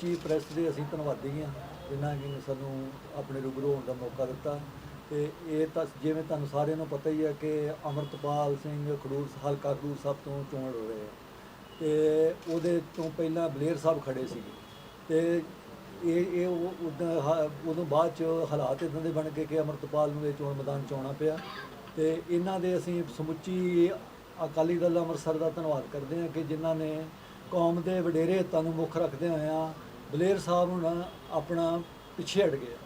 ਸਮੁੱਚੀ ਪ੍ਰੈਸ ਦੇ ਅਸੀਂ ਧੰਨਵਾਦੀ ਹਾਂ, ਜਿਨ੍ਹਾਂ ਨੇ ਸਾਨੂੰ ਆਪਣੇ ਰੂਬਰੂ ਹੋਣ ਦਾ ਮੌਕਾ ਦਿੱਤਾ। ਤੇ ਇਹ ਤਾਂ ਜਿਵੇਂ ਤੁਹਾਨੂੰ ਸਾਰਿਆਂ ਨੂੰ ਪਤਾ ਹੀ ਹੈ ਕਿ ਅਮਰਤਪਾਲ ਸਿੰਘ ਖਡੂਰ, ਹਲਕਾ ਖਡੂਰ ਸਾਹਿਬ ਤੋਂ ਚੋਣ ਹੋ ਰਹੇ ਆ। ਤੇ ਉਹਦੇ ਤੋਂ ਪਹਿਲਾਂ ਬਲੇਰ ਸਾਹਿਬ ਖੜੇ ਸੀ ਤੇ ਇਹ ਇਹ ਉਹ ਉਦਾਂ ਉਦੋਂ ਬਾਅਦ ਚ ਹਾਲਾਤ ਇਦਾਂ ਦੇ ਬਣ ਗਏ ਕਿ ਅਮਰਤਪਾਲ ਨੂੰ ਇਹ ਚੋਣ ਮੈਦਾਨ ਚ ਆਉਣਾ ਪਿਆ। ਤੇ ਇਹਨਾਂ ਦੇ ਅਸੀਂ ਸਮੁੱਚੀ ਅਕਾਲੀ ਦਲ ਅੰਮ੍ਰਿਤਸਰ ਦਾ ਧੰਨਵਾਦ ਕਰਦੇ ਹਾਂ ਕਿ ਜਿਨ੍ਹਾਂ ਨੇ ਕੌਮ ਦੇ ਵਡੇਰੇ ਹਿੱਤਾਂ ਨੂੰ ਮੁੱਖ ਰੱਖਦੇ ਹੋਇਆਂ ਬਲੇਅਰ ਸਾਹਿਬ ਹੁਣ ਆਪਣਾ ਪਿੱਛੇ ਹਟ ਗਏ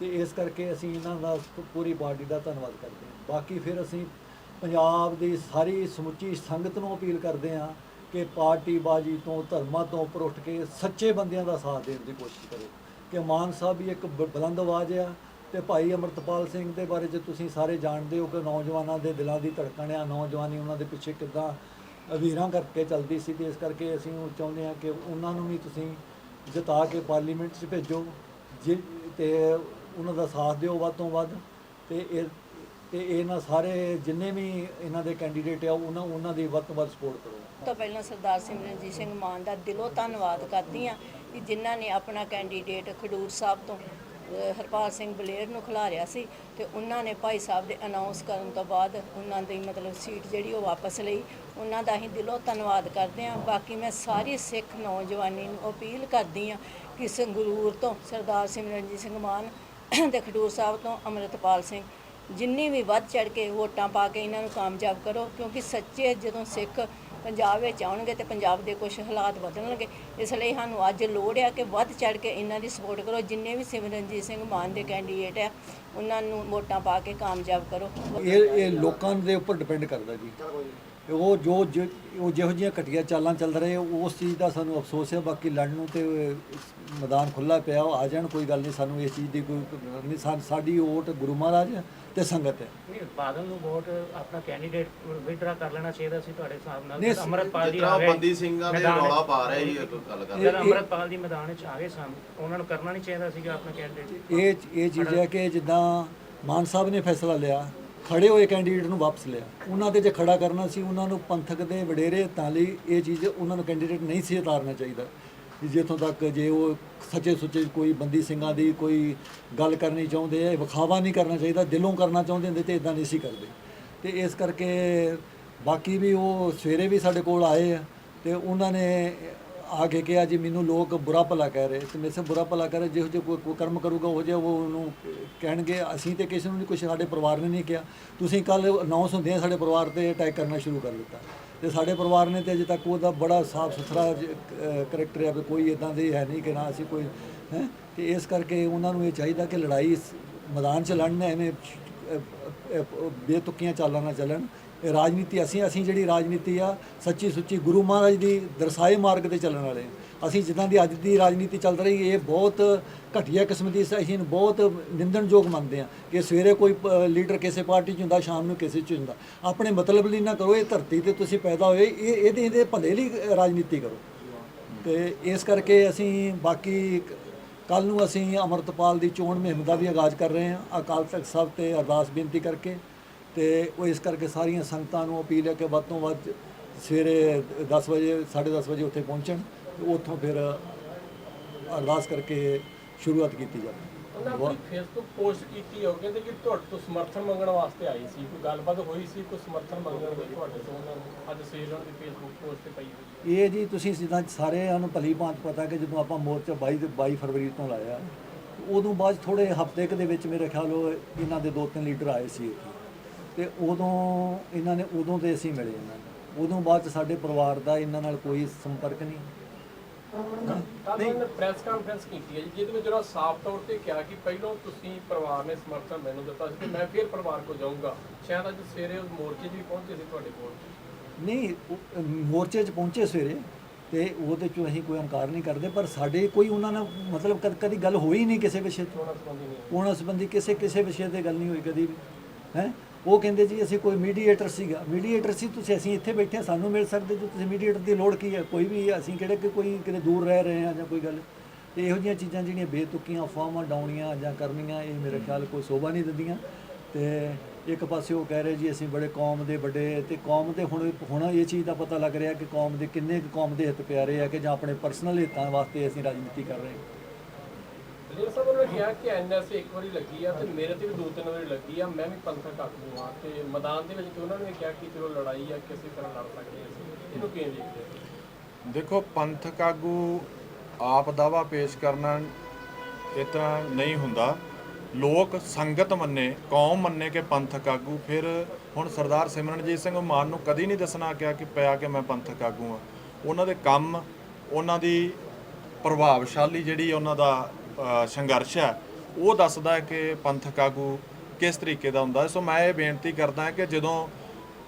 ਤੇ ਇਸ ਕਰਕੇ ਅਸੀਂ ਇਹਨਾਂ ਦਾ ਪੂਰੀ ਪਾਰਟੀ ਦਾ ਧੰਨਵਾਦ ਕਰਦੇ ਹਾਂ। ਬਾਕੀ ਫਿਰ ਅਸੀਂ ਪੰਜਾਬ ਦੀ ਸਾਰੀ ਸਮੁੱਚੀ ਸੰਗਤ ਨੂੰ ਅਪੀਲ ਕਰਦੇ ਹਾਂ ਕਿ ਪਾਰਟੀ ਬਾਜੀ ਤੋਂ, ਧਰਮਾਂ ਤੋਂ ਉੱਪਰ ਉੱਠ ਕੇ ਸੱਚੇ ਬੰਦਿਆਂ ਦਾ ਸਾਥ ਦੇਣ ਦੀ ਕੋਸ਼ਿਸ਼ ਕਰੋ। ਕਿ ਮਾਨ ਸਾਹਿਬ ਵੀ ਇੱਕ ਬ- ਬੁਲੰਦ ਆਵਾਜ਼ ਆ ਤੇ ਭਾਈ ਅਮਰਤਪਾਲ ਸਿੰਘ ਦੇ ਬਾਰੇ ਜੇ ਤੁਸੀਂ ਸਾਰੇ ਜਾਣਦੇ ਹੋ ਕਿ ਨੌਜਵਾਨਾਂ ਦੇ ਦਿਲਾਂ ਦੀ ਧੜਕਣ ਆ, ਨੌਜਵਾਨੀ ਉਹਨਾਂ ਦੇ ਪਿੱਛੇ ਕਿੱਦਾਂ ਵੀਰਾਂ ਕਰਕੇ ਚੱਲਦੀ ਸੀ ਤੇ ਇਸ ਕਰਕੇ ਅਸੀਂ ਉਹ ਚਾਹੁੰਦੇ ਹਾਂ ਕਿ ਉਹਨਾਂ ਨੂੰ ਵੀ ਤੁਸੀਂ ਜਿਤਾ ਕੇ ਪਾਰਲੀਮੈਂਟ 'ਚ ਭੇਜੋ, ਜੇ ਤੇ ਉਹਨਾਂ ਦਾ ਸਾਥ ਦਿਓ ਵੱਧ ਤੋਂ ਵੱਧ ਤੇ ਇਹ, ਤੇ ਇਹਨਾਂ ਸਾਰੇ ਜਿੰਨੇ ਵੀ ਇਹਨਾਂ ਦੇ ਕੈਂਡੀਡੇਟ ਆ, ਉਹਨਾਂ ਉਹਨਾਂ ਦੀ ਵੱਧ ਤੋਂ ਵੱਧ ਸਪੋਰਟ ਕਰੋ। ਤੋਂ ਪਹਿਲਾਂ ਸਰਦਾਰ ਸਿਮਰਨਜੀਤ ਸਿੰਘ ਮਾਨ ਦਾ ਦਿਲੋਂ ਧੰਨਵਾਦ ਕਰਦੀ ਹਾਂ ਕਿ ਜਿਨ੍ਹਾਂ ਨੇ ਆਪਣਾ ਕੈਂਡੀਡੇਟ ਖਡੂਰ ਸਾਹਿਬ ਤੋਂ ਹਰਪਾਲ ਸਿੰਘ ਬਲੇਰ ਨੂੰ ਖਿਲਾਰਿਆ ਸੀ ਤੇ ਉਹਨਾਂ ਨੇ ਭਾਈ ਸਾਹਿਬ ਦੇ ਅਨਾਉਂਸ ਕਰਨ ਤੋਂ ਬਾਅਦ ਉਹਨਾਂ ਦੀ ਮਤਲਬ ਸੀਟ ਜਿਹੜੀ ਉਹ ਵਾਪਸ ਲਈ। ਉਹਨਾਂ ਦਾ ਅਸੀਂ ਦਿਲੋਂ ਧੰਨਵਾਦ ਕਰਦੇ ਹਾਂ। ਬਾਕੀ ਮੈਂ ਸਾਰੀ ਸਿੱਖ ਨੌਜਵਾਨੀ ਨੂੰ ਅਪੀਲ ਕਰਦੀ ਹਾਂ ਕਿ ਸੰਗਰੂਰ ਤੋਂ ਸਰਦਾਰ ਸਿਮਰਨਜੀਤ ਸਿੰਘ ਮਾਨ ਤੇ ਖਡੂਰ ਸਾਹਿਬ ਤੋਂ ਅੰਮ੍ਰਿਤਪਾਲ ਸਿੰਘ ਜਿੰਨੀ ਵੀ ਵੱਧ ਚੜ ਕੇ ਵੋਟਾਂ ਪਾ ਕੇ ਇਹਨਾਂ ਨੂੰ ਕਾਮਯਾਬ ਕਰੋ, ਕਿਉਂਕਿ ਸੱਚੇ ਜਦੋਂ ਸਿੱਖ ਪੰਜਾਬ ਵਿੱਚ ਆਉਣਗੇ ਤੇ ਪੰਜਾਬ ਦੇ ਕੁਝ ਹਾਲਾਤ ਬਦਲਣਗੇ ਇਸ ਲਈ ਸਾਨੂੰ ਅੱਜ ਲੋੜ ਹੈ ਕਿ ਵੱਧ ਚੜ ਕੇ ਇਹਨਾਂ ਦੀ ਸਪੋਰਟ ਕਰੋ। ਜਿੰਨੇ ਵੀ ਸਿਮਰਨਜੀਤ ਸਿੰਘ ਮਾਨ ਦੇ ਕੈਂਡੀਡੇਟ ਹੈ ਉਹਨਾਂ ਨੂੰ ਵੋਟਾਂ ਪਾ ਕੇ ਕਾਮਯਾਬ ਕਰੋ। ਇਹ ਇਹ ਲੋਕਾਂ ਦੇ ਉੱਪਰ ਡਿਪੈਂਡ ਕਰਦਾ ਜੀ। ਉਹ ਜੋ ਜੋ- ਉਹ ਜਿਹੋ ਜਿਹੀਆਂ ਘਟੀਆਂ ਚਾਲਾਂ ਚੱਲ ਰਹੇ ਉਸ ਚੀਜ਼ ਦਾ ਸਾਨੂੰ ਅਫਸੋਸ ਹੈ। ਬਾਕੀ ਲੜਨ ਨੂੰ ਤੇ ਮੈਦਾਨ ਖੁੱਲਾ ਪਿਆ ਉਹ ਆ ਜਾਣ ਕੋਈ ਗੱਲ ਨਹੀਂ। ਸਾਨੂੰ ਇਸ ਚੀਜ਼ ਦੀ ਕੋਈ ਨਹੀਂ ਸਾ- ਸਾਡੀ ਵੋਟ ਗੁਰੂ ਮਹਾਰਾਜ ਤੇ ਸੰਗਤ ਹੈ। ਨਹੀਂ ਬਾਦਲ ਨੂੰ ਵੋਟ ਆਪਣਾ ਕੈਂਡੀਡੇਟ ਵਿਦਡਰਾ ਕਰ ਲੈਣਾ ਚਾਹੀਦਾ ਸੀ ਤੁਹਾਡੇ ਹਿਸਾਬ ਨਾਲ। ਨਹੀਂ, ਜਦ ਅੰਮ੍ਰਿਤਪਾਲ ਜੀ ਜਿਤਨਾ ਆ ਗਏ ਬੰਦੀ ਸਿੰਘਾਂ ਦੇ ਮੈਦਾਨ ਵਿੱਚ। ਰੌਲਾ ਪਾ ਰਹੇ ਸੀ ਇੱਕ ਗੱਲ ਕਰ ਜਦ ਅੰਮ੍ਰਿਤਪਾਲ ਜੀ ਮੈਦਾਨ ਵਿੱਚ ਆ ਗਏ ਸਨ ਉਹਨਾਂ ਨੂੰ ਕਰਨਾ ਨਹੀਂ ਚਾਹੀਦਾ ਸੀਗਾ ਆਪਣਾ ਕੈਂਡੀਡੇਟ। ਇਹ ਇਹ ਚੀਜ਼ ਹੈ ਕਿ ਜਿੱਦਾਂ ਮਾਨ ਸਾਹਿਬ ਨੇ ਫੈਸਲਾ ਲਿਆ ਖੜੇ ਹੋਏ ਕੈਂਡੀਡੇਟ ਨੂੰ ਵਾਪਸ ਲਿਆ। ਉਹਨਾਂ ਤੇ ਜੇ ਖੜਾ ਕਰਨਾ ਸੀ, ਉਹਨਾਂ ਨੂੰ ਪੰਥਕ ਦੇ ਵਡੇਰੇ, ਤਾਂ ਲਈ ਇਹ ਚੀਜ਼ ਉਹਨਾਂ ਨੂੰ ਕੈਂਡੀਡੇਟ ਨਹੀਂ ਸੀ ਉਤਾਰਨਾ ਚਾਹੀਦਾ। ਜਿੱਥੋਂ ਤੱਕ ਜੇ ਉਹ ਸੱਚੇ ਸੁੱਚੇ ਕੋਈ ਬੰਦੀ ਸਿੰਘਾਂ ਦੀ ਕੋਈ ਗੱਲ ਕਰਨੀ ਚਾਹੁੰਦੇ ਆ ਵਿਖਾਵਾ ਨਹੀਂ ਕਰਨਾ ਚਾਹੀਦਾ, ਦਿਲੋਂ ਕਰਨਾ ਚਾਹੁੰਦੇ ਹੁੰਦੇ ਤੇ ਇਦਾਂ ਨਹੀਂ ਸੀ ਕਰਦੇ। ਤੇ ਇਸ ਕਰਕੇ ਬਾਕੀ ਵੀ ਉਹ ਸਵੇਰੇ ਵੀ ਸਾਡੇ ਕੋਲ ਆਏ ਆ ਤੇ ਉਹਨਾਂ ਨੇ ਆ ਕੇ ਕਿਹਾ ਜੀ ਮੈਨੂੰ ਲੋਕ ਬੁਰਾ ਭਲਾ ਕਹਿ ਰਹੇ ਤੇ ਮੇਰੇ ਸੇ ਬੁਰਾ ਭਲਾ ਕਰ ਰਹੇ ਜਿਹੋ ਜਿਹਾ ਕੋਈ ਕੋਈ ਕਰਮ ਕਰੂਗਾ ਉਹ ਜਿਹਾ ਉਹ ਉਹਨੂੰ ਕਹਿਣਗੇ ਅਸੀਂ ਤੇ ਕਿਸੇ ਨੂੰ ਨਹੀਂ ਕੁਛ ਸਾਡੇ ਪਰਿਵਾਰ ਨੇ ਨਹੀਂ ਕਿਹਾ। ਤੁਸੀਂ ਕੱਲ ਅਨਾਉਂਸ ਹੁੰਦੇ ਆ ਸਾਡੇ ਪਰਿਵਾਰ ਤੇ ਅਟੈਕ ਕਰਨਾ ਸ਼ੁਰੂ ਕਰ ਦਿੱਤਾ। ਤੇ ਸਾਡੇ ਪਰਿਵਾਰ ਨੇ ਤੇ ਅਜੇ ਤੱਕ ਉਹਦਾ ਬੜਾ ਸਾਫ਼ ਸੁਥਰਾ ਕਰੈਕਟਰ ਹੈ ਵੀ ਕੋਈ ਇਦਾਂ ਦੇ ਹੈ ਨਹੀਂ ਕਿ ਨਾ ਅਸੀਂ ਕੋਈ ਹੈ? ਤੇ ਇਸ ਕਰਕੇ ਉਹਨਾਂ ਨੂੰ ਇਹ ਚਾਹੀਦਾ ਕਿ ਲੜਾਈ ਮੈਦਾਨ 'ਚ ਲੜਨ ਐਵੇਂ ਅਹ, ਬੇਤੁਕੀਆਂ ਚਾਲਾਂ ਨਾ ਚੱਲਣ। ਰਾਜਨੀਤੀ, ਅਸੀਂ ਅਸੀਂ ਜਿਹੜੀ ਰਾਜਨੀਤੀ ਆ, ਸੱਚੀ ਸੁੱਚੀ ਗੁਰੂ ਮਹਾਰਾਜ ਦੀ ਦਰਸਾਏ ਮਾਰਗ ਤੇ ਚੱਲਣ ਵਾਲੇ ਹਾਂ। ਅਸੀਂ ਜਿੱਦਾਂ ਦੀ ਅੱਜ ਦੀ ਰਾਜਨੀਤੀ ਚੱਲ ਰਹੀ, ਇਹ ਬਹੁਤ ਘਟੀਆ ਕਿਸਮ ਦੀ, ਅਸੀਂ ਇਹਨੂੰ ਬਹੁਤ ਨਿੰਦਣਯੋਗ ਮੰਨਦੇ ਆ ਕਿ ਸਵੇਰੇ ਕੋਈ ਪ- ਲੀਡਰ ਕਿਸੇ ਪਾਰਟੀ 'ਚ ਹੁੰਦਾ, ਸ਼ਾਮ ਨੂੰ ਕਿਸੇ 'ਚ ਹੁੰਦਾ। ਆਪਣੇ ਮਤਲਬ ਲਈ ਨਾ ਕਰੋ, ਇਹ ਧਰਤੀ ਤੇ ਤੁਸੀਂ ਪੈਦਾ ਹੋਏ, ਇਹ ਇਹਦੇ ਇਹਦੇ ਭਲੇ ਲਈ ਰਾਜਨੀਤੀ ਕਰੋ। ਤੇ ਇਸ ਕਰਕੇ ਅਸੀਂ ਬਾਕੀ ਕੱਲ ਨੂੰ ਅਸੀਂ ਅਮਰਤਪਾਲ ਦੀ ਚੋਣ ਮੁਹਿੰਮ ਦਾ ਵੀ ਆਗਾਜ਼ ਕਰ ਰਹੇ ਹਾਂ। ਅਕਾਲ ਤਖਤ ਸਾਹਿਬ ਤੇ ਅਰਦਾਸ ਬੇਨਤੀ ਕਰਕੇ ਤੇ ਉਹ ਇਸ ਕਰਕੇ ਸਾਰੀਆਂ ਸੰਗਤਾਂ ਨੂੰ ਅਪੀਲ ਹੈ ਕਿ ਵੱਧ ਤੋਂ ਵੱਧ ਸਵੇਰੇ 10 ਵਜੇ 10:30 ਵਜੇ ਉੱਥੇ ਪਹੁੰਚਣ ਉੱਥੋਂ ਫਿਰ ਅਰਦਾਸ ਕਰਕੇ ਸ਼ੁਰੂਆਤ ਕੀਤੀ ਜਾਵੇ। ਉਹਨਾਂ ਆਪਣੀ ਫੇਸਬੁੱਕ ਪੋਸਟ ਕੀਤੀ ਹੋ ਕਹਿੰਦੇ ਕਿ ਤੁਹਾਡੇ ਤੋਂ ਸਮਰਥਨ ਮੰਗਣ ਵਾਸਤੇ ਆਈ ਸੀ। ਕੋਈ ਗੱਲਬਾਤ ਹੋਈ ਸੀ ਕੋਈ ਸਮਰਥਨ ਮੰਗਣ ਦੀ ਤੁਹਾਡੇ ਤੋਂ ਉਹਨਾਂ ਨੂੰ? ਅੱਜ ਸਵੇਰ ਉਹਨਾਂ ਦੀ ਫੇਸਬੁੱਕ ਪੋਸਟ ਤੇ ਪਈ ਹੋਈ ਹੈ। ਇਹ ਜੀ ਤੁਸੀਂ ਜਿੱਦਾਂ ਸਾਰਿਆਂ ਨੂੰ ਭਲੀ ਭਾਂਤ ਪਤਾ ਕਿ ਜਦੋਂ ਆਪਾਂ ਮੋਰਚਾ 22 ਤੇ 22 ਫਰਵਰੀ ਤੋਂ ਲਾਇਆ ਉਦੋਂ ਬਾਅਦ ਥੋੜੇ ਹਫ਼ਤੇ ਕੁ ਦੇ ਵਿੱਚ ਮੇਰੇ ਖਿਆਲ ਉਹ ਇਹਨਾਂ ਦੇ ਦੋ ਤਿੰਨ ਲੀਡਰ ਆਏ ਸੀ ਇੱਥੇ। ਤੇ ਉਦੋਂ ਇਹਨਾਂ ਨੇ ਉਦੋਂ ਤੇ ਅਸੀਂ ਮਿਲੇ ਇਹਨਾਂ ਨੂੰ। ਉਦੋਂ ਬਾਅਦ 'ਚ ਸਾਡੇ ਪਰਿਵਾਰ ਦਾ ਇਹਨਾਂ ਨਾਲ ਕੋਈ ਸੰਪਰਕ ਨਹੀਂ। ਤਾਂ ਉਹਨਾਂ ਨੇ ਪ੍ਰੈਸ ਕਾਨਫਰੰਸ ਕੀਤੀ ਹੈ ਜੀ ਜਿਹਦੇ ਵਿੱਚ ਉਹਨਾਂ ਸਾਫ਼ ਤੌਰ ਤੇ ਕਿਹਾ ਕਿ ਪਹਿਲਾਂ ਤੁਸੀਂ ਪਰਿਵਾਰ ਨੇ ਸਮਰਥਨ ਮੈਨੂੰ ਦਿੱਤਾ ਸੀ ਤੇ ਮੈਂ ਫਿਰ ਪਰਿਵਾਰ ਕੋਲ ਜਾਊਂਗਾ। ਸ਼ਾਇਦ ਅੱਜ ਸਵੇਰੇ ਉਹ ਮੋਰਚੇ 'ਚ ਵੀ ਪਹੁੰਚੇ ਸੀ ਤੁਹਾਡੇ ਕੋਲ। ਨਹੀਂ ਉਹ, ਮੋਰਚੇ 'ਚ ਪਹੁੰਚੇ ਸਵੇਰੇ ਤੇ ਉਹਦੇ 'ਚੋਂ ਅਸੀਂ ਕੋਈ ਇਨਕਾਰ ਨਹੀਂ ਕਰਦੇ ਪਰ ਸਾਡੇ ਕੋਈ ਉਹਨਾਂ ਨਾਲ ਮਤਲਬ ਕਦ ਕਦੀ ਗੱਲ ਹੋਈ ਨਹੀਂ ਕਿਸੇ ਵਿਸ਼ੇ ਤੋਂ। ਚੋਣਾਂ ਸੰਬੰਧੀ ਨਹੀਂ। ਉਹਨਾਂ ਸੰਬੰਧੀ ਕਿਸੇ ਕਿਸੇ ਵਿਸ਼ੇ ਤੇ ਗੱਲ ਨਹੀਂ ਹੋਈ ਕਦੀ ਵੀ। ਹੈ? ਉਹ ਕਹਿੰਦੇ ਜੀ ਅਸੀਂ ਕੋਈ ਮੀਡੀਏਟਰ ਸੀਗਾ। ਮੀਡੀਏਟਰ ਸੀ ਤੁਸੀਂ ਅਸੀਂ ਇੱਥੇ ਬੈਠੇ ਸਾਨੂੰ ਮਿਲ ਸਕਦੇ ਜੋ ਤੁਸੀਂ ਮੀਡੀਏਟਰ ਦੀ ਲੋੜ ਕੀ ਹੈ? ਕੋਈ ਵੀ ਅਸੀਂ ਕਿਹੜੇ ਕਿ ਕੋਈ ਕਿਤੇ ਦੂਰ ਰਹਿ ਰਹੇ ਹਾਂ ਜਾਂ ਕੋਈ ਗੱਲ। ਤੇ ਇਹੋ ਜਿਹੀਆਂ ਚੀਜ਼ਾਂ ਜਿਹੜੀਆਂ ਬੇਤੁਕੀਆਂ ਅਫਵਾਹਾਂ ਡਾਉਣੀਆਂ ਜਾਂ ਕਰਨੀਆਂ ਇਹ ਮੇਰੇ ਖਿਆਲ ਕੋਈ ਸੋਭਾ ਨਹੀਂ ਦਿੰਦੀਆਂ। ਤੇ ਇੱਕ ਪਾਸੇ ਉਹ ਕਹਿ ਰਹੇ ਜੀ ਅਸੀਂ ਬੜੇ ਕੌਮ ਦੇ ਵੱਡੇ ਤੇ ਕੌਮ ਦੇ ਹੁਣ ਹੁਣ ਇਹ ਚੀਜ਼ ਦਾ ਪਤਾ ਲੱਗ ਰਿਹਾ ਕਿ ਕੌਮ ਦੇ ਕਿੰਨੇ ਕੁ ਕੌਮ ਦੇ ਹਿੱਤ ਪਿਆਰੇ ਆ ਕਿ ਜਾਂ ਆਪਣੇ ਪਰਸਨਲ ਹਿੱਤਾਂ ਵਾਸਤੇ ਅਸੀਂ ਰਾਜਨੀਤੀ ਕਰ ਰਹੇ ਹਾਂ। ਲੀਡਰ ਸਾਹਿਬ ਨੇ ਕਿਹਾ ਕਿ ਐਨਐਸਏ ਇੱਕ ਵਾਰੀ ਲੱਗੀ ਆ ਤੇ ਮੇਰੇ ਤੇ ਵੀ ਦੋ ਤਿੰਨ ਵਾਰੀ ਲੱਗੀ ਆ, ਮੈਂ ਵੀ ਪੰਥਕ ਆਗੂ ਆ ਤੇ ਮੈਦਾਨ ਦੇ ਵਿੱਚ ਤੇ ਉਹਨਾਂ ਨੇ ਕਿਹਾ ਕਿ ਚਲੋ ਲੜਾਈ ਆ, ਕਿਸੇ ਤਰ੍ਹਾਂ ਲੜ ਸਕਦੇ ਅਸੀਂ। ਇਹਨੂੰ ਕਿਵੇਂ ਦੇਖਦੇ ਦੇਖੋ, ਪੰਥਕ ਆਗੂ ਆਪ ਦਾਵਾ ਪੇਸ਼ ਕਰਨਾ ਇਸ ਤਰ੍ਹਾਂ ਨਹੀਂ ਹੁੰਦਾ। ਲੋਕ ਸੰਗਤ ਮੰਨੇ, ਕੌਮ ਮੰਨੇ ਕਿ ਪੰਥਕ ਆਗੂ। ਫਿਰ ਹੁਣ ਸਰਦਾਰ ਸਿਮਰਨਜੀਤ ਸਿੰਘ ਮਾਨ ਨੂੰ ਕਦੀ ਨਹੀਂ ਦੱਸਣਾ ਕਿਹਾ ਕਿ ਪਿਆ ਕਿ ਮੈਂ ਪੰਥਕ ਆਗੂ ਆ। ਉਹਨਾਂ ਦੇ ਕੰਮ, ਉਹਨਾਂ ਦੀ ਪ੍ਰਭਾਵਸ਼ਾਲੀ ਜਿਹੜੀ ਉਹਨਾਂ ਦਾ ਸੰਘਰਸ਼ ਹੈ ਉਹ ਦੱਸਦਾ ਹੈ ਕਿ ਪੰਥਕ ਆਗੂ ਕਿਸ ਤਰੀਕੇ ਦਾ ਹੁੰਦਾ ਸੋ ਮੈਂ ਇਹ ਬੇਨਤੀ ਕਰਦਾ ਕਿ ਜਦੋਂ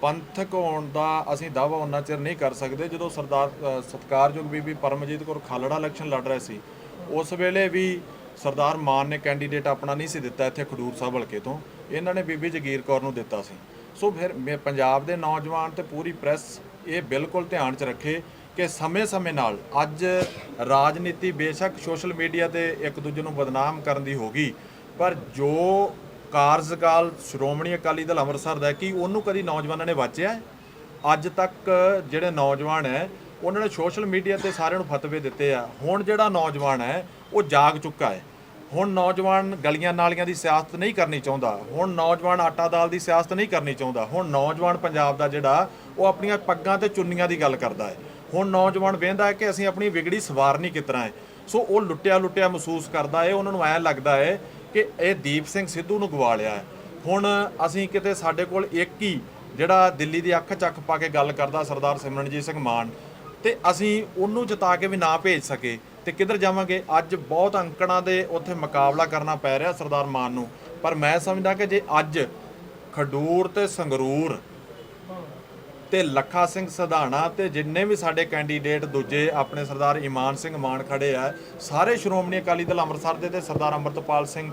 ਪੰਥਕ ਹੋਣ ਦਾ ਅਸੀਂ ਦਾਅਵਾ ਉਹਨਾਂ ਚਿਰ ਨਹੀਂ ਕਰ ਸਕਦੇ ਜਦੋਂ ਸਰਦਾਰ ਅ, ਸਤਿਕਾਰਯੋਗ ਬੀਬੀ ਪਰਮਜੀਤ ਕੌਰ ਖਾਲੜਾ ਇਲੈਕਸ਼ਨ ਲੜ ਰਹੇ ਸੀ ਉਸ ਵੇਲੇ ਵੀ ਸਰਦਾਰ ਮਾਨ ਨੇ ਕੈਂਡੀਡੇਟ ਆਪਣਾ ਨਹੀਂ ਸੀ ਦਿੱਤਾ ਇੱਥੇ ਖਡੂਰ ਸਾਹਿਬ ਹਲਕੇ ਤੋਂ ਇਹਨਾਂ ਨੇ ਬੀਬੀ ਜਗੀਰ ਕੌਰ ਨੂੰ ਦਿੱਤਾ ਸੀ। ਸੋ ਫਿਰ ਮੇ- ਪੰਜਾਬ ਦੇ ਨੌਜਵਾਨ ਤੇ ਪੂਰੀ ਪ੍ਰੈਸ ਇਹ ਬਿਲਕੁਲ ਧਿਆਨ 'ਚ ਰੱਖੇ ਕਿ ਸਮੇਂ-ਸਮੇਂ ਨਾਲ ਅੱਜ ਰਾਜਨੀਤੀ ਬੇਸ਼ੱਕ ਸੋਸ਼ਲ ਮੀਡੀਆ ਤੇ ਇੱਕ ਦੂਜੇ ਨੂੰ ਬਦਨਾਮ ਕਰਨ ਦੀ ਹੋ ਗਈ। ਪਰ ਜੋ ਕਾਰਜਕਾਲ ਸ਼੍ਰੋਮਣੀ ਅਕਾਲੀ ਦਲ ਅੰਮ੍ਰਿਤਸਰ ਦਾ ਕੀ ਉਹਨੂੰ ਕਦੀ ਨੌਜਵਾਨਾਂ ਨੇ ਵਾਚਿਆ ਅੱਜ ਤੱਕ ਜਿਹੜੇ ਨੌਜਵਾਨ ਹੈ, ਉਹਨਾਂ ਨੇ ਸੋਸ਼ਲ ਮੀਡੀਆ ਤੇ ਸਾਰਿਆਂ ਨੂੰ ਫਤਵੇ ਦਿੱਤੇ ਆ। ਹੁਣ ਜਿਹੜਾ ਨੌਜਵਾਨ ਹੈ, ਉਹ ਜਾਗ ਚੁੱਕਾ ਹੈ। ਹੁਣ ਨੌਜਵਾਨ ਗਲੀਆਂ ਨਾਲੀਆਂ ਦੀ ਸਿਆਸਤ ਨਹੀਂ ਕਰਨੀ ਚਾਹੁੰਦਾ। ਹੁਣ ਨੌਜਵਾਨ ਆਟਾ ਦਾਲ ਦੀ ਸਿਆਸਤ ਨਹੀਂ ਕਰਨੀ ਚਾਹੁੰਦਾ। ਹੁਣ ਨੌਜਵਾਨ ਪੰਜਾਬ ਦਾ ਜਿਹੜਾ, ਉਹ ਆਪਣੀਆਂ ਪੱਗਾਂ ਤੇ ਚੁੰਨੀਆਂ ਦੀ ਗੱਲ ਕਰਦਾ ਹੈ। ਹੁਣ ਨੌਜਵਾਨ ਵੇਂਦਾ ਹੈ ਕਿ ਅਸੀਂ ਆਪਣੀ ਵਿਗੜੀ ਸਵਾਰਨੀ ਕਿਤਨਾ ਹੈ। ਸੋ ਉਹ ਲੁੱਟਿਆ ਲੁੱਟਿਆ ਮਹਿਸੂਸ ਕਰਦਾ ਹੈ। ਉਹਨਾਂ ਨੂੰ ਐਂ ਲੱਗਦਾ ਹੈ ਕਿ ਇਹ ਦੀਪ ਸਿੰਘ ਸਿੱਧੂ ਨੂੰ ਗਵਾ ਲਿਆ ਹੈ। ਹੁਣ ਅਸੀਂ ਕਿਤੇ ਸਾਡੇ ਕੋਲ ਇੱਕ ਹੀ ਜਿਹੜਾ ਦਿੱਲੀ ਦੀ ਅੱਖ ਚੱਕ ਪਾ ਕੇ ਗੱਲ ਕਰਦਾ ਸਰਦਾਰ ਸਿਮਰਨਜੀਤ ਸਿੰਘ ਮਾਨ, ਤੇ ਅਸੀਂ ਉਹਨੂੰ ਜਿਤਾ ਕੇ ਵੀ ਨਾ ਭੇਜ ਸਕੇ ਤੇ ਕਿੱਧਰ ਜਾਵਾਂਗੇ? ਅੱਜ ਬਹੁਤ ਅੰਕੜਾਂ ਦੇ ਉੱਥੇ ਮੁਕਾਬਲਾ ਕਰਨਾ ਪੈ ਰਿਹਾ ਸਰਦਾਰ ਮਾਨ ਨੂੰ। ਪਰ ਮੈਂ ਸਮਝਦਾ ਕਿ ਜੇ ਅੱਜ ਖਡੂਰ ਤੇ ਸੰਗਰੂਰ ਤੇ ਲੱਖਾ ਸਿੰਘ ਸਧਾਣਾ ਤੇ ਜਿੰਨੇ ਵੀ ਸਾਡੇ ਕੈਂਡੀਡੇਟ ਦੂਜੇ ਆਪਣੇ ਸਰਦਾਰ ਇਮਾਨ ਸਿੰਘ ਮਾਨ ਖੜੇ ਆ, ਸਾਰੇ ਸ਼੍ਰੋਮਣੀ ਅਕਾਲੀ ਦਲ ਅੰਮ੍ਰਿਤਸਰ ਦੇ ਤੇ ਸਰਦਾਰ ਅੰਮ੍ਰਿਤਪਾਲ ਸਿੰਘ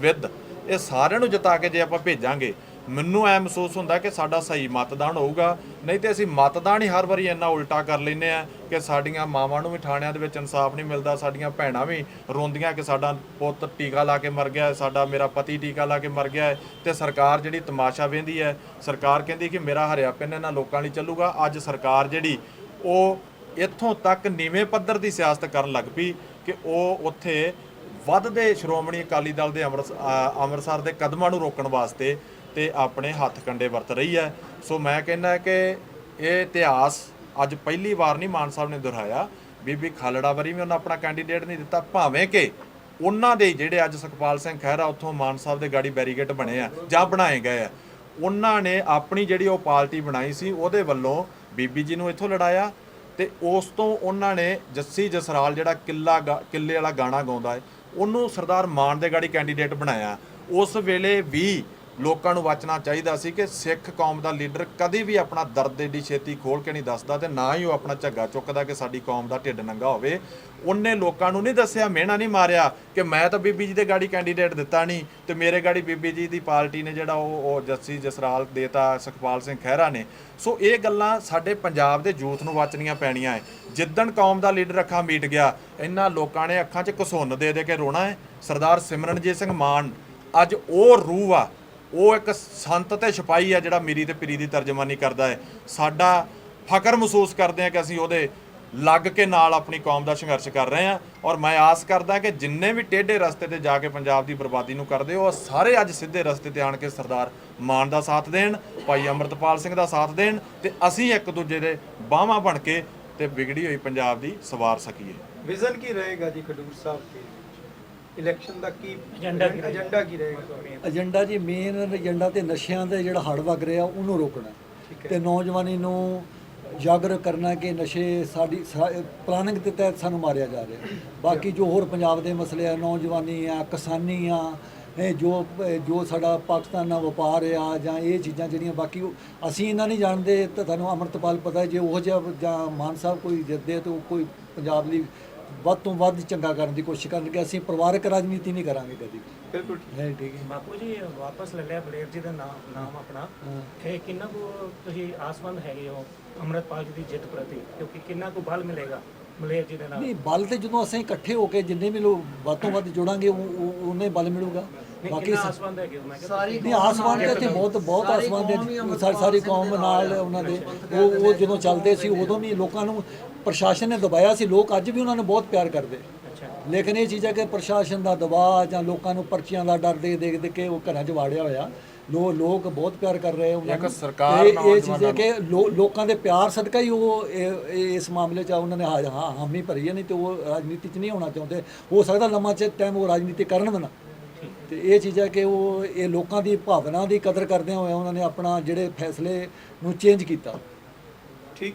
ਵਿਦ, ਇਹ ਸਾਰਿਆਂ ਨੂੰ ਜਿਤਾ ਕੇ ਜੇ ਆਪਾਂ ਭੇਜਾਂਗੇ ਮੈਨੂੰ ਐ ਮਹਿਸੂਸ ਹੁੰਦਾ ਕਿ ਸਾਡਾ ਸਹੀ ਮਤਦਾਨ ਹੋਊਗਾ। ਨਹੀਂ ਤੇ ਅਸੀਂ ਮਤਦਾਨ ਹੀ ਹਰ ਵਾਰੀ ਇੰਨਾ ਉਲਟਾ ਕਰ ਲੈਨੇ ਆ ਕਿ ਸਾਡੀਆਂ ਮਾਵਾਂ ਨੂੰ ਵੀ ਥਾਣਿਆਂ ਦੇ ਵਿੱਚ ਇਨਸਾਫ ਨਹੀਂ ਮਿਲਦਾ, ਸਾਡੀਆਂ ਭੈਣਾਂ ਵੀ ਰੋਂਦੀਆਂ ਕਿ ਸਾਡਾ ਪੁੱਤ ਟੀਕਾ ਲਾ ਕੇ ਮਰ ਗਿਆ ਸਾਡਾ ਮੇਰਾ ਪਤੀ ਟੀਕਾ ਲਾ ਕੇ ਮਰ ਗਿਆ ਹੈ ਤੇ ਸਰਕਾਰ ਜਿਹੜੀ ਤਮਾਸ਼ਾ ਵੇਂਦੀ ਹੈ, ਸਰਕਾਰ ਕਹਿੰਦੀ ਕਿ ਮੇਰਾ ਹਰਿਆ ਪਿੰਨ ਇਹਨਾਂ ਲੋਕਾਂ ਲਈ ਚੱਲੂਗਾ। ਅੱਜ ਸਰਕਾਰ ਜਿਹੜੀ ਉਹ ਇੱਥੋਂ ਤੱਕ ਨੀਵੇਂ ਪੱਧਰ ਦੀ ਸਿਆਸਤ ਕਰਨ ਲੱਗ ਪਈ ਕਿ ਉਹ ਉੱਥੇ ਵੱਧਦੇ ਸ਼੍ਰੋਮਣੀ ਅਕਾਲੀ ਦਲ ਦੇ ਅੰਮ੍ਰਿਤ ਅੰਮ੍ਰਿਤਸਰ ਦੇ ਕਦਮਾਂ ਨੂੰ ਰੋਕਣ ਵਾਸਤੇ ਤੇ ਆਪਣੇ ਹੱਥ ਕੰਡੇ ਵਰਤ ਰਹੀ ਹੈ। ਸੋ ਮੈਂ ਕਹਿੰਦਾ ਕਿ ਇਹ ਇਤਿਹਾਸ ਅੱਜ ਪਹਿਲੀ ਵਾਰ ਨਹੀਂ ਮਾਨ ਸਾਹਿਬ ਨੇ ਦੁਹਰਾਇਆ। ਬੀਬੀ ਖਾਲੜਾ ਵਰੀ ਵੀ ਉਹਨਾਂ ਆਪਣਾ ਕੈਂਡੀਡੇਟ ਨਹੀਂ ਦਿੱਤਾ, ਭਾਵੇਂ ਕਿ ਉਹਨਾਂ ਦੇ ਜਿਹੜੇ ਅੱਜ ਸੁਖਪਾਲ ਸਿੰਘ ਖਹਿਰਾ ਉੱਥੋਂ ਮਾਨ ਸਾਹਿਬ ਦੇ ਗਾੜੀ ਬੈਰੀਗੇਟ ਬਣੇ ਆ ਜਾਂ ਬਣਾਏ ਗਏ ਆ, ਉਹਨਾਂ ਨੇ ਆਪਣੀ ਜਿਹੜੀ ਉਹ ਪਾਰਟੀ ਬਣਾਈ ਸੀ, ਉਹਦੇ ਵੱਲੋਂ ਬੀਬੀ ਜੀ ਨੂੰ ਇੱਥੋਂ ਲੜਾਇਆ ਤੇ ਉਸ ਤੋਂ ਉਹਨਾਂ ਨੇ ਜੱਸੀ ਜਸਰਾਲ ਜਿਹੜਾ ਕਿੱਲਾ ਗਾ- ਕਿੱਲੇ ਵਾਲਾ ਗਾਣਾ ਗਾਉਂਦਾ ਹੈ, ਉਹਨੂੰ ਸਰਦਾਰ ਮਾਨ ਦੇ ਗਾੜੀ ਕੈਂਡੀਡੇਟ ਬਣਾਇਆ। ਉਸ ਵੇਲੇ ਵੀ ਲੋਕਾਂ ਨੂੰ ਵਾਚਣਾ ਚਾਹੀਦਾ ਸੀ ਕਿ ਸਿੱਖ ਕੌਮ ਦਾ ਲੀਡਰ ਕਦੀ ਵੀ ਆਪਣਾ ਦਰਦ ਏਡੀ ਛੇਤੀ ਖੋਲ ਕੇ ਨਹੀਂ ਦੱਸਦਾ ਤੇ ਨਾ ਹੀ ਉਹ ਆਪਣਾ ਝੱਗਾ ਚੁੱਕਦਾ ਕਿ ਸਾਡੀ ਕੌਮ ਦਾ ਢਿੱਡ ਨੰਗਾ ਹੋਵੇ। ਉਹਨੇ ਲੋਕਾਂ ਨੂੰ ਨਹੀਂ ਦੱਸਿਆ, ਮਿਹਣਾ ਨਹੀਂ ਮਾਰਿਆ ਕਿ ਮੈਂ ਤਾਂ ਬੀਬੀ ਜੀ ਦੇ ਗਾੜੀ ਕੈਂਡੀਡੇਟ ਦਿੱਤਾ ਨਹੀਂ ਤੇ ਮੇਰੇ ਗਾੜੀ ਬੀਬੀ ਜੀ ਦੀ ਪਾਰਟੀ ਨੇ ਜਿਹੜਾ ਉਹ ਉਹ ਜੱਸੀ ਜਸਰਾਲ, ਦੇਤਾ ਸੁਖਪਾਲ ਸਿੰਘ ਖਹਿਰਾ ਨੇ। ਸੋ ਇਹ ਗੱਲਾਂ ਸਾਡੇ ਪੰਜਾਬ ਦੇ ਯੂਥ ਨੂੰ ਵਾਚਣੀਆਂ ਪੈਣੀਆਂ ਹੈ ਜਿੱਦਣ ਕੌਮ ਦਾ ਲੀਡਰ ਅੱਖਾਂ ਮੀਟ ਗਿਆ, ਇਹਨਾਂ ਲੋਕਾਂ ਨੇ ਅੱਖਾਂ 'ਚ ਘਸੁੰਨ ਦੇ ਦੇ ਕੇ ਰੋਣਾ ਹੈ ਸਰਦਾਰ ਸਿਮਰਨਜੀਤ ਸਿੰਘ ਮਾਨ, ਅੱਜ ਉਹ ਰੂਹ ਆ ਉਹ ਇੱਕ ਸੰਤ ਤੇ ਸਿਪਾਹੀ ਆ ਜਿਹੜਾ ਮੀਰੀ ਤੇ ਪੀਰੀ ਦੀ ਤਰਜਮਾਨੀ ਕਰਦਾ ਹੈ। ਸਾਡਾ ਫਖਰ ਮਹਿਸੂਸ ਕਰਦੇ ਹਾਂ ਕਿ ਅਸੀਂ ਉਹਦੇ ਲੱਗ ਕੇ ਨਾਲ ਆਪਣੀ ਕੌਮ ਦਾ ਸੰਘਰਸ਼ ਕਰ ਰਹੇ ਹਾਂ ਔਰ ਮੈਂ ਆਸ ਕਰਦਾ ਕਿ ਜਿੰਨੇ ਵੀ ਟੇਢੇ ਰਸਤੇ ਤੇ ਜਾ ਕੇ ਪੰਜਾਬ ਦੀ ਬਰਬਾਦੀ ਨੂੰ ਕਰਦੇ, ਉਹ ਸਾਰੇ ਅੱਜ ਸਿੱਧੇ ਰਸਤੇ ਤੇ ਆਣ ਕੇ ਸਰਦਾਰ ਮਾਨ ਦਾ ਸਾਥ ਦੇਣ, ਭਾਈ ਅਮਰਤਪਾਲ ਸਿੰਘ ਦਾ ਸਾਥ ਦੇਣ ਤੇ ਅਸੀਂ ਇੱਕ ਦੂਜੇ ਦੇ ਬਾਹਾਂ ਬਣ ਕੇ ਤੇ ਵਿਗੜੀ ਹੋਈ ਪੰਜਾਬ ਦੀ ਸਵਾਰ ਸਕੀਏ। ਵਿਜ਼ਨ ਕੀ ਰਹੇਗਾ ਜੀ ਖਡੂਰ ਸਾਹਿਬ ਇਲੈਕਸ਼ਨ ਦਾ ਕੀ ਏਜੰਡਾ ਕੀ ਰਹੇਗਾ? ਏਜੰਡਾ ਕੀ ਰਹੇਗਾ ਏਜੰਡਾ ਜੀ ਮੇਨ ਏਜੰਡਾ ਤੇ ਨਸ਼ਿਆਂ ਦੇ ਜਿਹੜਾ ਹੜ ਵਗ ਰਿਹਾ ਉਹਨੂੰ ਰੋਕਣਾ। ਤੇ ਨੌਜਵਾਨੀ ਨੂੰ ਜਾਗਰੂਕ ਕਰਨਾ ਕਿ ਨਸ਼ੇ ਸਾਡੀ ਪਲਾਨਿੰਗ ਦੇ ਤਹਿਤ ਸਾਨੂੰ ਮਾਰਿਆ ਜਾ ਰਿਹਾ ਬਾਕੀ ਜੋ ਹੋਰ ਪੰਜਾਬ ਦੇ ਮਸਲੇ ਆ ਨੌਜਵਾਨੀ ਆ ਕਿਸਾਨੀ ਆ ਇਹ ਜੋ ਜੋ ਸਾਡਾ ਪਾਕਿਸਤਾਨ ਨਾਲ ਵਪਾਰ ਆ ਜਾਂ ਇਹ ਚੀਜ਼ਾਂ ਜਿਹੜੀਆਂ ਬਾਕੀ ਅਸੀਂ ਇਹਨਾਂ ਨਹੀਂ ਜਾਣਦੇ ਤਾਂ ਤੁਹਾਨੂੰ ਅਮਰਤਪਾਲ ਪਤਾ ਹੈ, ਜੇ ਉਹ ਜਿਹਾ ਜਾਂ ਮਾਨ ਸਾਹਿਬ ਕੋਈ ਜਿੱਦੇ ਤਾਂ ਉਹ ਕੋਈ ਪੰਜਾਬ ਲਈ ਵੱਧ ਤੋਂ ਵੱਧ ਚੰਗਾ ਕਰਨ ਦੀ ਕੋਸ਼ਿਸ਼ ਕਰਨਗੇ ਅਸੀਂ ਪਰਿਵਾਰਕ ਰਾਜਨੀਤੀ ਨਹੀਂ ਕਰਾਂਗੇ ਕਦੀ। ਬਿਲਕੁਲ। ਹੈ ਠੀਕ ਹੈ ਬਾਪੂ ਜੀ ਵਾਪਸ ਲੈ ਲਿਆ ਬਲੇਰ ਜੀ ਦਾ ਨਾਮ ਨਾਮ ਆਪਣਾ। ਹਾਂ। ਤੇ ਕਿੰਨਾ ਕੁ ਤੁਸੀਂ ਆਸਮੰਦ ਹੈਗੇ ਹੋ ਅੰਮ੍ਰਿਤਪਾਲ ਜੀ ਦੀ ਜਿੱਤ ਪ੍ਰਤੀ? ਕਿਉਂਕਿ ਕਿੰਨਾ ਕੁ ਬਲ ਮਿਲੇਗਾ ਬਲੇਰ ਜੀ ਦੇ ਨਾਲ? ਨਹੀਂ ਬਲ ਤੇ ਜਦੋਂ ਅਸੀਂ ਇਕੱਠੇ ਹੋ ਕੇ ਜਿੰਨੇ ਵੀ ਲੋਕ ਵੱਧ ਤੋਂ ਵੱਧ ਜੁੜਾਂਗੇ ਉਹ- ਉਹ- ਉਹਨੇ ਬਲ ਮਿਲੂਗਾ। ਬਾਕੀ ਮੈਂ ਕਿਹਾ ਸਾਰੀ ਨਹੀਂ ਆਸਮਾਨ ਦੇ ਇੱਥੇ ਬਹੁਤ ਬਹੁਤ ਆਸਮਾਨ ਦੇ ਸਾਰੀ ਸਾਰੀ ਕੌਮ ਨਾਲ ਉਹਨਾਂ ਦੇ ਉਹ ਉਹ ਜਦੋਂ ਚੱਲਦੇ ਸੀ ਉਦੋਂ ਵੀ ਲੋਕਾਂ ਨੂੰ ਪ੍ਰਸ਼ਾਸਨ ਨੇ ਦਬਾਇਆ ਸੀ। ਲੋਕ ਅੱਜ ਵੀ ਉਹਨਾਂ ਨੂੰ ਬਹੁਤ ਪਿਆਰ ਕਰਦੇ। ਅੱਛਾ। ਲੇਕਿਨ ਇਹ ਚੀਜ਼ ਹੈ ਕਿ ਪ੍ਰਸ਼ਾਸਨ ਦਾ ਦਬਾਅ ਜਾਂ ਲੋਕਾਂ ਨੂੰ ਪਰਚੀਆਂ ਦਾ ਡਰ ਦੇ ਦੇਖ ਦੇ ਕੇ ਉਹ ਘਰਾਂ 'ਚ ਵਾੜਿਆ ਹੋਇਆ। ਲੋ ਲੋਕ ਬਹੁਤ ਪਿਆਰ ਕਰ ਰਹੇ ਉਹਨਾਂ ਇੱਕ ਨੂੰ। ਸਰਕਾਰ ਇਹ- ਇਹ ਚੀਜ਼ ਹੈ ਕਿ ਲੋ- ਲੋਕਾਂ ਦੇ ਪਿਆਰ ਸਦਕਾ ਹੀ ਉਹ ਇਸ ਮਾਮਲੇ 'ਚ ਉਹਨਾਂ ਨੇ ਹਾਂ ਹਾਂ ਹਾਮੀ ਭਰੀ ਹੈ। ਨਹੀਂ ਤੇ ਉਹ ਰਾਜਨੀਤੀ 'ਚ ਨਹੀਂ ਹੋਣਾ ਚਾਹੁੰਦੇ। ਹੋ ਸਕਦਾ ਲੰਮਾ ਚਿਰ ਟਾਈਮ ਉਹ ਰਾਜਨੀਤੀ ਕਰਨ ਨਾ ਤੇ ਇਹ ਚੀਜ਼ ਹੈ ਕਿ ਉਹ, ਇਹ ਲੋਕਾਂ ਦੀ ਭਾਵਨਾ ਦੀ ਕਦਰ ਕਰਦੇ ਹੋਏ ਉਹਨਾਂ ਨੇ ਆਪਣਾ ਜਿਹੜੇ ਫੈਸਲੇ ਨੂੰ ਚੇਂਜ ਕੀਤਾ। ਠੀਕ।